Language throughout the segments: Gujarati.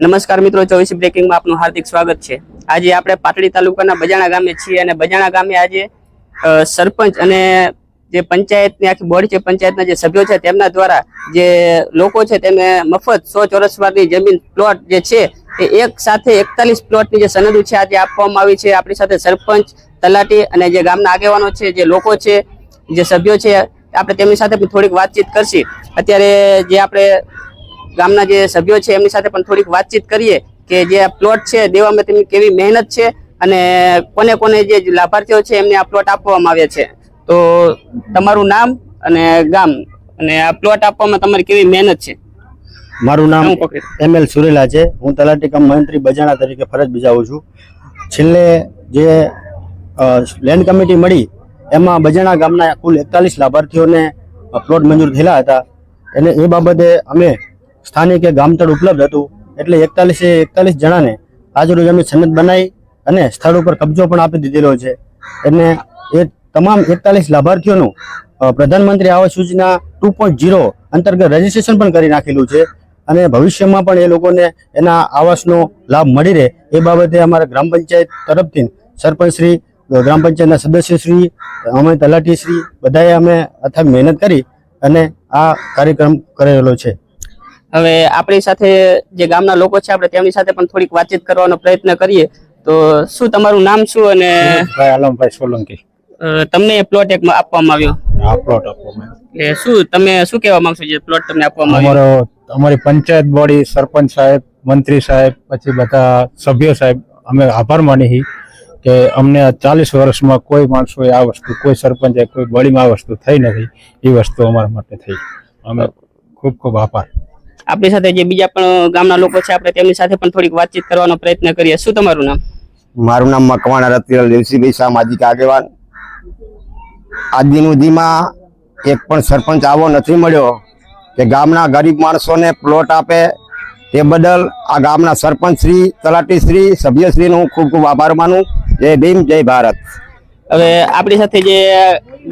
નમસ્કાર મિત્રો, ચોવીસ બ્રેકિંગમાં આપનું હાર્દિક સ્વાગત છે. આજે આપણે પાટડી તાલુકાના બજાણા ગામે છીએ અને બજાણા ગામે આજે સરપંચ અને જે પંચાયતની આખી બોર્ડ છે, પંચાયતના જે સભ્યો છે, તેમના દ્વારા જે લોકો છે તેમને મફત સો ચોરસવારની જમીન પ્લોટ જે છે, એ એક સાથે એકતાલીસ પ્લોટની જે સનદો છે આજે આપવામાં આવી છે. આપણી સાથે સરપંચ, તલાટી અને જે ગામના આગેવાનો છે, જે લોકો છે, જે સભ્યો છે, આપણે તેમની સાથે થોડીક વાતચીત કરશી. અત્યારે જે આપણે ગામના જે સભ્યો છે એમની સાથે પણ થોડીક વાતચીત કરીએ કે જે આ પ્લોટ છે દેવામાં તેમની કેવી મહેનત છે અને કોને કોને જે લાભાર્થીઓ છે એમને આ પ્લોટ આપવામાં આવ્યા છે. તો તમારું નામ અને ગામ અને આ પ્લોટ આપવામાં તમારી કેવી મહેનત છે? મારું નામ એમ એલ સુરેલા છે. હું તલાટી કમ મંત્રી બજાણા તરીકે ફરજ બજાવું છું. છેલ્લે જે લેન્ડ કમિટી મળી એમાં બજાણા ગામના કુલ એકતાલીસ લાભાર્થીઓને પ્લોટ મંજૂર થયેલા હતા. અને એ બાબતે અમે સ્થાનિકે ગામતળ ઉપલબ્ધ હતું એટલે એકતાલીસે એકતાલીસ જણાને આજરોજ અમે સનદ બનાવી અને સ્થળ ઉપર કબજો પણ આપી દીધેલો છે. અને એ તમામ એકતાલીસ લાભાર્થીઓનું પ્રધાનમંત્રી Awas Yojana two point zero અંતર્ગત રજીસ્ટ્રેશન પણ કરી નાખેલું છે અને ભવિષ્યમાં પણ એ લોકોને એના આવાસનો લાભ મળી રહે એ બાબતે અમારા ગ્રામ પંચાયત તરફથી સરપંચશ્રી ગ્રામ પંચાયતના સદસ્યશ્રી અમે તલાટીશ્રી બધાએ અમે અથાગ મહેનત કરી અને આ કાર્યક્રમ કરેલો છે. હવે આપણી સાથે જે ગામના લોકો છે આપણે તેમની સાથે પણ થોડીક વાતચીત કરવાનો પ્રયત્ન કરીએ. તો શું તમારું નામ શું અને ભાઈ આલમભાઈ સોલંકી. તમને એ પ્લોટ એક આપવામાં આવ્યો? આ પ્લોટ આપવામાં શું તમે શું કહેવા માંગશો જે પ્લોટ તમને આપવામાં આવ્યો? અમારી પંચાયત બોડી સરપંચ સાહેબ મંત્રી સાહેબ પછી બધા સભ્યો સાહેબ અમે આભાર માની કે અમને ચાલીસ વર્ષમાં કોઈ માણસોએ આ વસ્તુ કોઈ સરપંચે કોઈ બોડીમાં આ વસ્તુ થઈ નથી. એ વસ્તુ અમારા માટે થઈ. અમે ખૂબ ખૂબ આભાર. આપણી સાથે જે બીજા પણ ગામના લોકો છે આપણે તેમની સાથે પણ થોડીક વાતચીત કરવાનો પ્રયત્ન કરીએ. શું તમારું નામ? મારું નામ મકવાણા રતિલાલ દેવસીભાઈ સામાજિક આગેવાન. આજ દિન સુધીમાં એક પણ સરપંચ આવો નથી મળ્યો કે ગામના ગરીબ માણસોને પ્લોટ આપે તે બદલ આ ગામના સરપંચ શ્રી તલાટી શ્રી સભ્યશ્રીનો હું ખૂબ ખૂબ આભાર માનું. જય ભીમ જય ભારત. હવે આપણી સાથે જે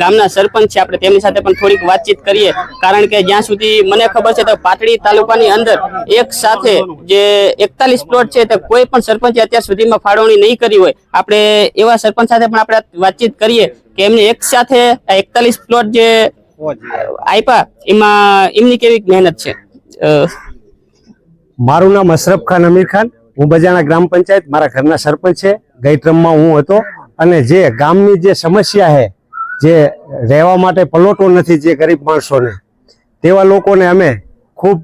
ગામના સરપંચ છે. આપણે તેમની સાથે પણ થોડીક વાતચીત કરીએ. કારણ કે જ્યાં સુધી મને ખબર છે તો પાટડી તાલુકાની અંદર એક સાથે જે એકતાલીસ પ્લોટ છે તે કોઈ પણ સરપંચે અત્યાર સુધીમાં ફાળવણી નહીં કરી હોય. આપણે એવા સરપંચ સાથે પણ આપણે વાતચીત કરીએ કે એમને એક સાથે એકતાલીસ પ્લોટ જે આપ્યા એમાં એમની કેવી મહેનત છે? મારું નામ અશરફ ખાન અમીર ખાન. હું બજાણા ગ્રામ પંચાયત, મારા ઘરના સરપંચ છે. ગઈ ટ્રમમાં હું હતો. અને જે ગામની જે સમસ્યા છે જે રહેવા માટે પલોટો નથી જે ગરીબ માણસોને, તેવા લોકોને અમે ખૂબ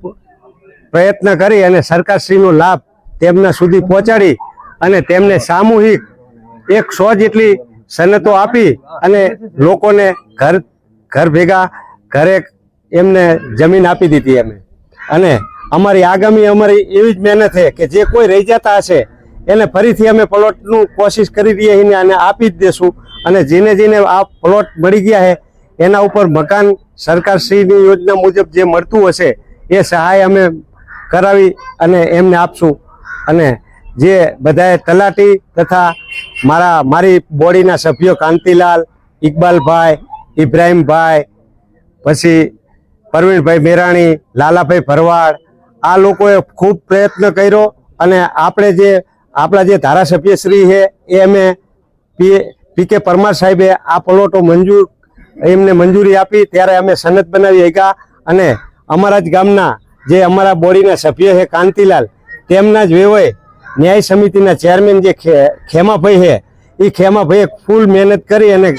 પ્રયત્ન કરી અને સરકારશ્રીનો લાભ તેમના સુધી પહોંચાડી અને તેમને સામૂહિક એક સો જેટલી સનતો આપી અને લોકોને ઘર ઘર ભેગા, ઘરે એમને જમીન આપી દીધી અમે. અને અમારી આગામી, અમારી એવી જ મહેનત છે કે જે કોઈ રહી જતા હશે, એને ફરીથી અમે પ્લોટનું કોશિશ કરી છીએ અને આપી જ દેશું. અને જેને જેને આ પ્લોટ મળી ગયા છે, એના ઉપર મકાન સરકારશ્રીની યોજના મુજબ જે મળતું હશે, એ સહાય અમે કરાવી અને એમને આપશું. અને જે બધાએ તલાટી તથા મારા, મારી બોડીના સભ્યો કાંતિલાલ, ઇકબાલભાઈ, ઇબ્રાહીમભાઈ, પછી પરવીણભાઈ મેરાણી, લાલાભાઈ ભરવાડ, આ લોકોએ ખૂબ પ્રયત્ન કર્યો અને આપણે જે, આપણા જે ધારાસભ્યશ્રી છે, એ અમે પી પી કે પરમાર સાહેબે આ પ્લોટો મંજૂર એમને મંજૂરી આપી, ત્યારે અમે સનદ બનાવી શક્યા અને અમારા જ ગામના જે અમારા બોડીના સભ્ય છે કાંતિલાલ, તેમના જ વેવાએ ન્યાય સમિતિના ચેરમેન જે ખેમાભાઈ છે એ ખેમાભાઈએ ફૂલ મહેનત કરી અને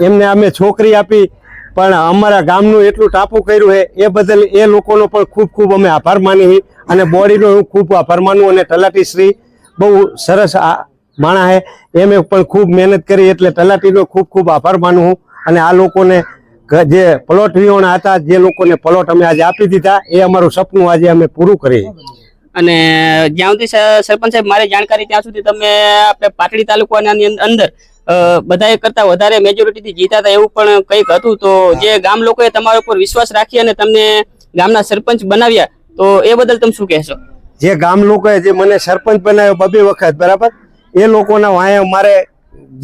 એમને અમે છોકરી આપી, પણ અમારા ગામનું એટલું ટાપુ કર્યું છે, એ બદલ એ લોકોનો પણ ખૂબ ખૂબ અમે આભાર માની અને બોડીનો હું ખૂબ આભાર માનું અને તલાટીશ્રી બહુ સરસ આ માણા છે એમે પણ ખૂબ મહેનત કરી એટલે તલાટીનો ખૂબ ખૂબ આભાર માનું હું. અને આ લોકોને જે પ્લોટ વિહોણા હતા જે લોકોને પ્લોટ અમે આજે આપી દીધા એ અમારું સપનું આજે અમે પૂરું કરી અને જ્યાં સુધી સરપંચ સાહેબ મારી જાણકારી ત્યાં સુધી તમે આપણે પાટડી તાલુકાના અંદર બધા કરતા વધારે મેજોરિટીથી જીતા હતા એવું પણ કંઈક હતું. તો જે ગામ લોકોએ તમારા ઉપર વિશ્વાસ રાખી અને તમને ગામના સરપંચ બનાવ્યા તો એ બદલ તમે શું કહેશો? જે ગામ લોકોએ જે મને સરપંચ બનાવ્યો બબે વખત બરાબર? એ લોકોના વાંહે મારે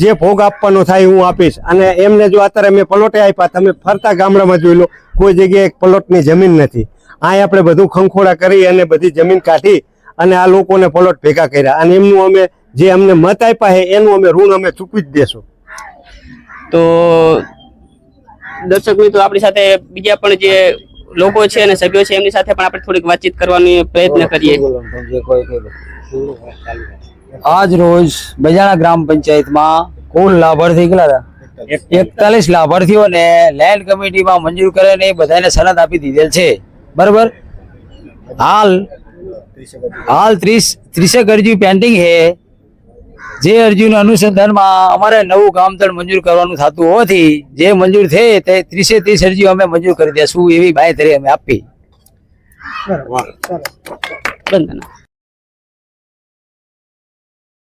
જે ભોગ આપવાનો થાય હું આપીશ. અને એમને જો અત્યારે મેં પલોટે આપ્યા તમે ફરતા ગામડામાં જોઈ લો કોઈ જગ્યાએ એક પલોટની જમીન નથી. આ આપણે બધું ખંખોળા કરી અને બધી જમીન કાઢી અને આ લોકોને પલોટ ભેગા કર્યા. અને એમનું અમે જે અમને મત આપ્યા છે એનું અમે ઋણ અમે ચૂકવી જ દેશું. તો દર્શક મિત્રો આપણી સાથે બીજા પણ જે લોકો છે અને સભ્યો છે એમની સાથે પણ આપણે થોડીક વાતચીત કરવાની પ્રયત્ન કરીએ. આજ રોજ બજાણા ગ્રામ પંચાયતમાં કુલ લાભાર્થી કેટલા હતા એકતાલીસ લાભાર્થીઓને લેન્ડ કમિટીમાં મંજૂર કરે ને એ બધાને સનદ આપી દીધેલ છે. બરાબર? હાલ હાલ ત્રીસ ત્રીસેક અરજી પેન્ડિંગ છે. જે અરજીના અનુસંધાનમાં અમારે નવું કામતળ મંજૂર કરવાનું થતું હોવાથી જે મંજૂર થાય તે ત્રીસે ત્રીસ અરજીઓ અમે મંજૂર કરી દેશું એવી બાંયધરી અમે આપી. બંધના